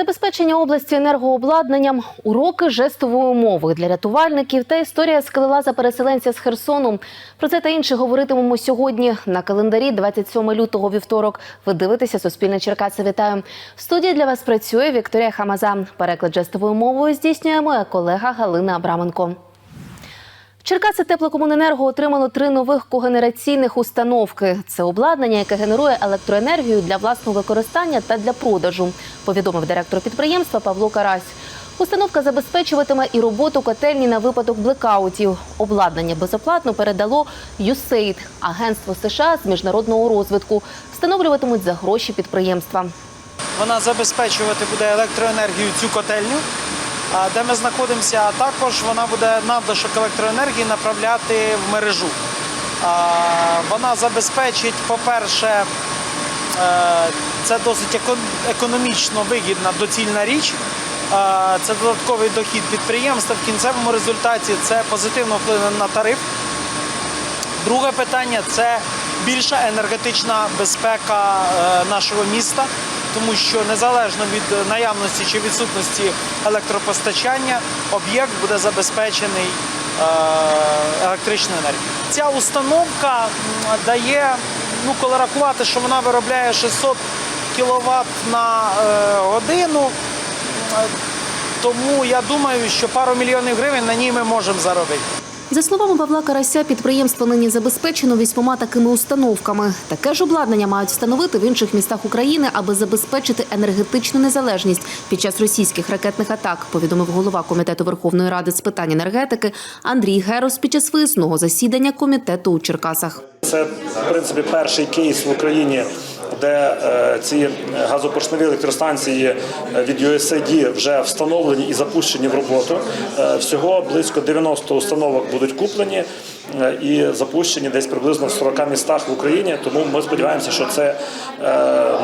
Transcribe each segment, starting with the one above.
Забезпечення області енергообладнанням, уроки жестової мови для рятувальників та історія скелелаза переселенця з Херсону. Про це та інше говоритимемо сьогодні на календарі 27 лютого вівторок. Ви дивитеся Суспільне Черкаси. Вітаю. В студії для вас працює Вікторія Хамаза. Переклад жестовою мовою здійснює моя колега Галина Абраменко. Черкаси теплокомуненерго отримало три нових когенераційних установки. Це обладнання, яке генерує електроенергію для власного використання та для продажу, повідомив директор підприємства Павло Карась. Установка забезпечуватиме і роботу котельні на випадок блекаутів. Обладнання безоплатно передало USAID – агентство США з міжнародного розвитку. Встановлюватимуть за гроші підприємства. Вона забезпечувати буде електроенергію цю котельню, де ми знаходимося, а також вона буде надлишок електроенергії направляти в мережу. Вона забезпечить, по-перше, е, це досить економічно вигідна доцільна річ. Це додатковий дохід підприємства. В кінцевому результаті це позитивно вплине на тариф. Друге питання це більша енергетична безпека е, нашого міста, тому що незалежно від наявності чи відсутності електропостачання, об'єкт буде забезпечений е, електричною енергією. Ця установка дає, ну коли рахувати, що вона виробляє 600 кВт на е, годину. Тому я думаю, що пару мільйонів гривень на ній ми можемо заробити. За словами Павла Карася, підприємство нині забезпечено вісьмома такими установками. Таке ж обладнання мають встановити в інших містах України, аби забезпечити енергетичну незалежність під час російських ракетних атак. Повідомив голова комітету Верховної Ради з питань енергетики Андрій Герос під час висного засідання комітету у Черкасах. Це в принципі перший кейс в Україні, де е, ці газопоршневі електростанції е, від USAID вже встановлені і запущені в роботу. Е, Всього близько 90 установок будуть куплені е, і запущені десь приблизно в 40 містах в Україні. Тому ми сподіваємося, що це е,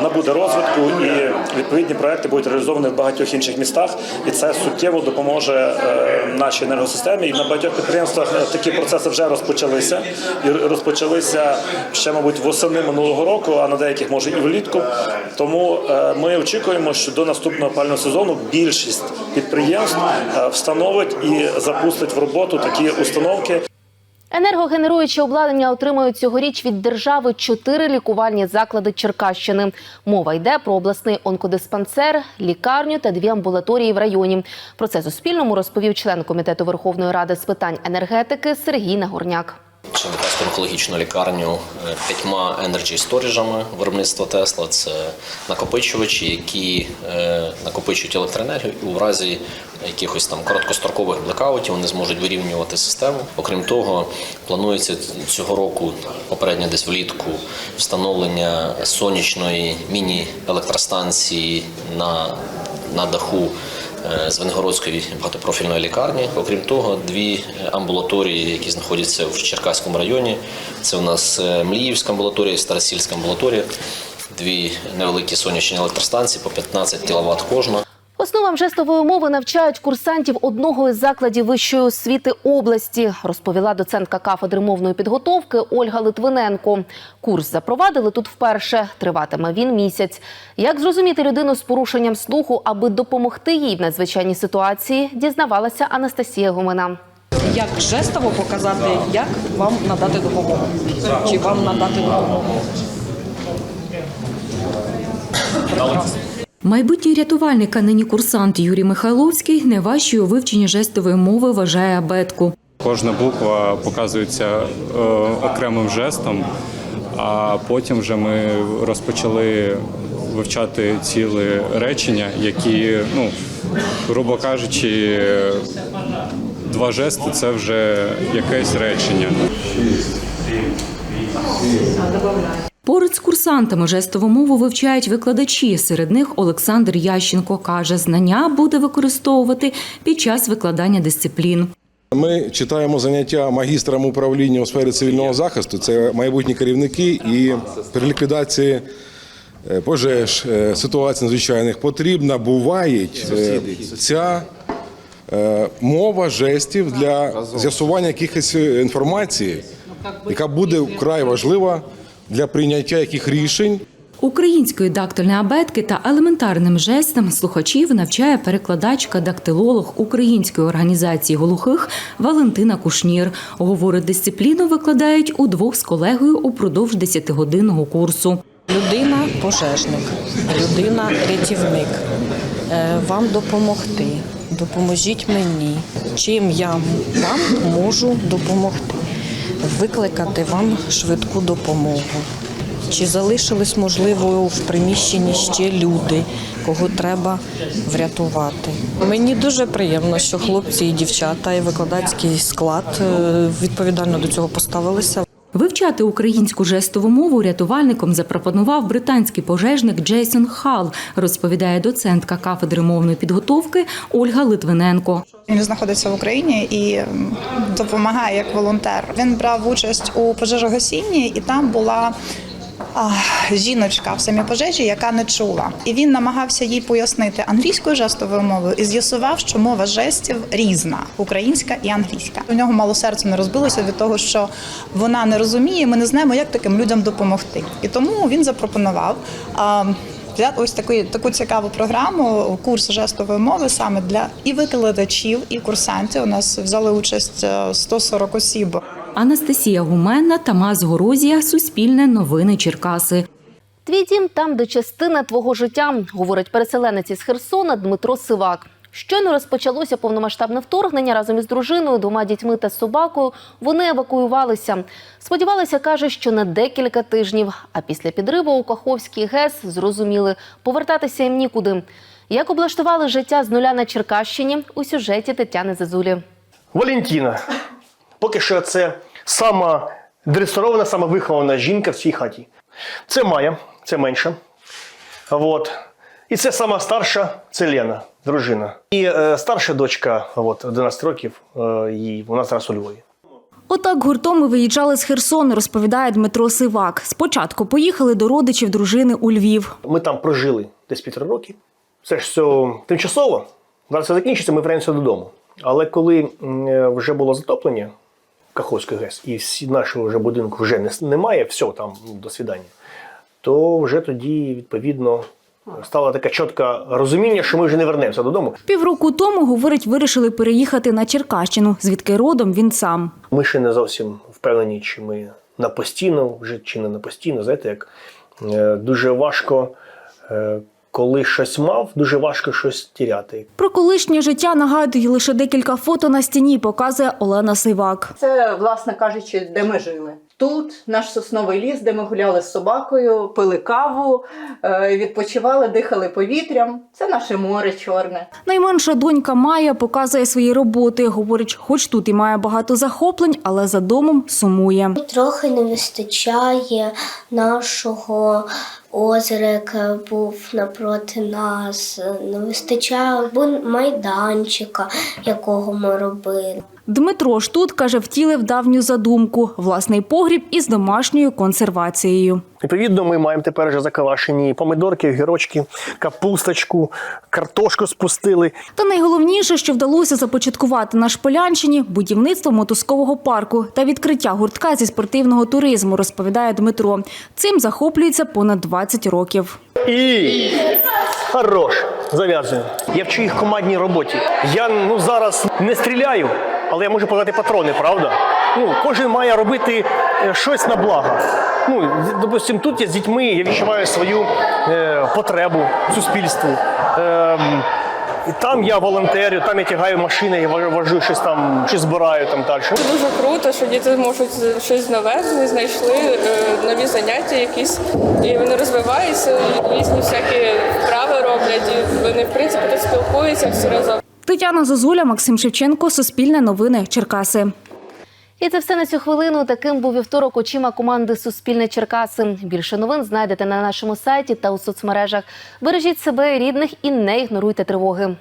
набуде розвитку і відповідні проекти будуть реалізовані в багатьох інших містах, і це суттєво допоможе е, нашій енергосистемі. І на багатьох підприємствах е, такі процеси вже розпочалися і розпочалися ще, мабуть, восени минулого року, а на деяких може і влітку. Тому е, ми очікуємо, що до наступного опального сезону більшість підприємств е, встановить і запустить в роботу такі установки. Енергогенеруючі обладнання отримають цьогоріч від держави чотири лікувальні заклади Черкащини. Мова йде про обласний онкодиспансер, лікарню та дві амбулаторії в районі. Про це Суспільному розповів член комітету Верховної Ради з питань енергетики Сергій Нагорняк. Черкаську онкологічну лікарню е, п'ятьма енерджі сторіжами виробництва Тесла. Це накопичувачі, які е, накопичують електроенергію і у разі якихось там короткострокових блекаутів вони зможуть вирівнювати систему. Окрім того, планується цього року, попередньо десь влітку, встановлення сонячної міні-електростанції на, на даху Звенигородської багатопрофільної лікарні. Окрім того, дві амбулаторії, які знаходяться в Черкаському районі. Це у нас е, Мліївська амбулаторія і Старосільська амбулаторія. Дві невеликі сонячні електростанції по 15 кВт кожна. Основам жестової мови навчають курсантів одного із закладів вищої освіти області, розповіла доцентка кафедри мовної підготовки Ольга Литвиненко. Курс запровадили тут вперше. Триватиме він місяць. Як зрозуміти людину з порушенням слуху, аби допомогти їй в надзвичайній ситуації, дізнавалася Анастасія Гомина. як жестово показати, як вам надати допомогу, чи вам надати допомогу. Майбутній рятувальник, а нині курсант Юрій Михайловський не важчий у вивченні жестової мови вважає абетку. Кожна буква показується е, окремим жестом, а потім вже ми розпочали вивчати ціле речення, які, ну, грубо кажучи, два жести це вже якесь речення. Поряд з курсантами жестову мову вивчають викладачі. Серед них Олександр Ященко каже, знання буде використовувати під час викладання дисциплін. Ми читаємо заняття магістрам управління у сфері цивільного захисту. Це майбутні керівники, і при ліквідації е, пожеж, е, ситуацій надзвичайних потрібна буває е, ця мова жестів для з'ясування якихось інформації, яка буде вкрай важлива для прийняття яких рішень. Української дактильної абетки та елементарним жестам слухачів навчає перекладачка-дактилолог Української організації глухих Валентина Кушнір. Говорить, дисципліну викладають удвох з колегою упродовж 10-годинного курсу. Людина пожежник, людина рятівник. Е, Вам допомогти. Допоможіть мені. Чим я вам можу допомогти? Викликати вам швидку допомогу. Чи залишились, можливо, в приміщенні ще люди, кого треба врятувати? Мені дуже приємно, що хлопці і дівчата, і викладацький склад е, відповідально до цього поставилися. Вивчати українську жестову мову рятувальником запропонував британський пожежник Джейсон Хал, розповідає доцентка кафедри мовної підготовки Ольга Литвиненко. Він знаходиться в Україні і допомагає як волонтер. Він брав участь у пожежогасінні, і там була жіночка в самій пожежі, яка не чула. І він намагався їй пояснити англійською жестовою мовою і з'ясував, що мова жестів різна українська і англійська. У нього мало серце не розбилося від того, що вона не розуміє. Ми не знаємо, як таким людям допомогти. І тому він запропонував. Взяти ось таку, таку цікаву програму, курс жестової мови саме для і викладачів, і курсантів. У нас взяли участь е, 140 осіб. Анастасія Гуменна, Тамас Горозія, Суспільне новини Черкаси. Твій дім там, де частина твого життя, говорить переселенець із Херсона Дмитро Сивак. Щойно розпочалося повномасштабне вторгнення разом із дружиною, двома дітьми та собакою. Вони евакуювалися. Сподівалися, каже, що на декілька тижнів. А після підриву у Каховський ГЕС зрозуміли, повертатися їм нікуди. Як облаштували життя з нуля на Черкащині у сюжеті Тетяни Зазулі. Валентіна. Поки що це сама дресирована, сама вихована жінка в цій хаті. Це Майя, це менша. От. І це сама старша, це Лена, дружина. І е, старша дочка, от, 11 років, е, їй, вона зараз у Львові. Отак гуртом ми виїжджали з Херсону, розповідає Дмитро Сивак. Спочатку поїхали до родичів дружини у Львів. Ми там прожили десь півтора роки. Це ж все тимчасово. Зараз це закінчиться, ми вернемося додому. Але коли е, вже було затоплення Каховської ГЕС, і нашого вже будинку вже не, немає, все там до свідання, то вже тоді, відповідно, стало таке чітке розуміння, що ми вже не вернемося додому. Півроку тому, говорить, вирішили переїхати на Черкащину, звідки родом він сам. Ми ще не зовсім впевнені, чи ми на постійно, вже чи не на постійно. Знаєте, як е, дуже важко, е, коли щось мав, дуже важко щось тіряти. Про колишнє життя нагадує лише декілька фото на стіні, показує Олена Сивак. Це, власне кажучи, де ми жили. Тут наш сосновий ліс, де ми гуляли з собакою, пили каву, е, відпочивали, дихали повітрям. Це наше море чорне. Найменша донька Майя показує свої роботи. Говорить, хоч тут і має багато захоплень, але за домом сумує. Трохи не вистачає нашого озера, яке був напроти нас. Не вистачає бун- майданчика, якого ми робили. Дмитро ж тут каже, втілив давню задумку власний погріб із домашньою консервацією. Відповідно, ми маємо тепер вже заквашені помидорки, гірочки, капусточку, картошку спустили. Та найголовніше, що вдалося започаткувати на Шполянщині будівництво мотузкового парку та відкриття гуртка зі спортивного туризму, розповідає Дмитро. Цим захоплюється понад 20 років. І хорош, зав'язуємо. Я вчу їх командній роботі. Я ну зараз не стріляю, але я можу подати патрони, правда? Ну, кожен має робити е, щось на благо. Ну, з- допустим, тут я з дітьми я відчуваю свою е, потребу суспільству. Ем, і там я волонтерю, там я тягаю машини, я вожу- щось там, щось збираю там далі. Дуже круто, що діти можуть щось нове, вони знайшли е, нові заняття якісь, і вони розвиваються, і різні всякі вправи роблять, і вони в принципі спілкуються всі разом. Тетяна Зозуля, Максим Шевченко, Суспільне новини, Черкаси. І це все на цю хвилину. Таким був вівторок очима команди Суспільне Черкаси. Більше новин знайдете на нашому сайті та у соцмережах. Бережіть себе рідних і не ігноруйте тривоги.